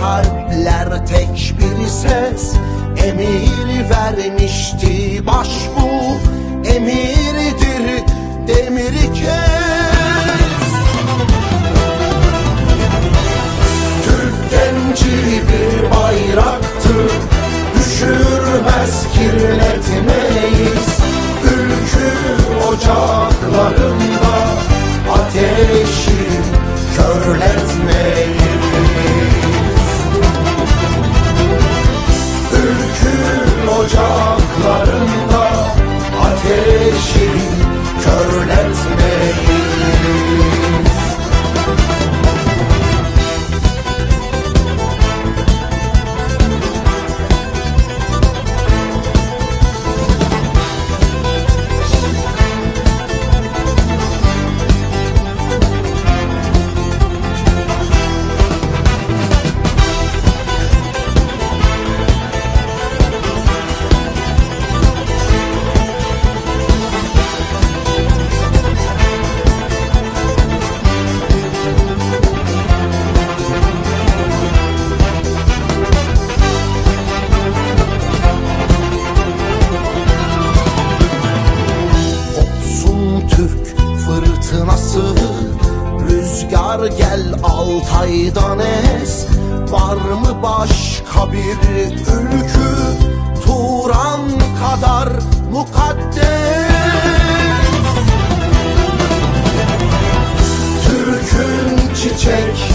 Harpler tek bir ses Emir vermişti baş bu Emirdir demiri kes. Türk genci bir bayraktır Düşürmez kirletmeyiz. Ülkü ocaklarında Ateşi körletmeyiz. Ateşi havası Rüzgar gel Altay'dan es. Var mı başka bir ülkü Turan kadar mukaddes? Türk'ün çiçek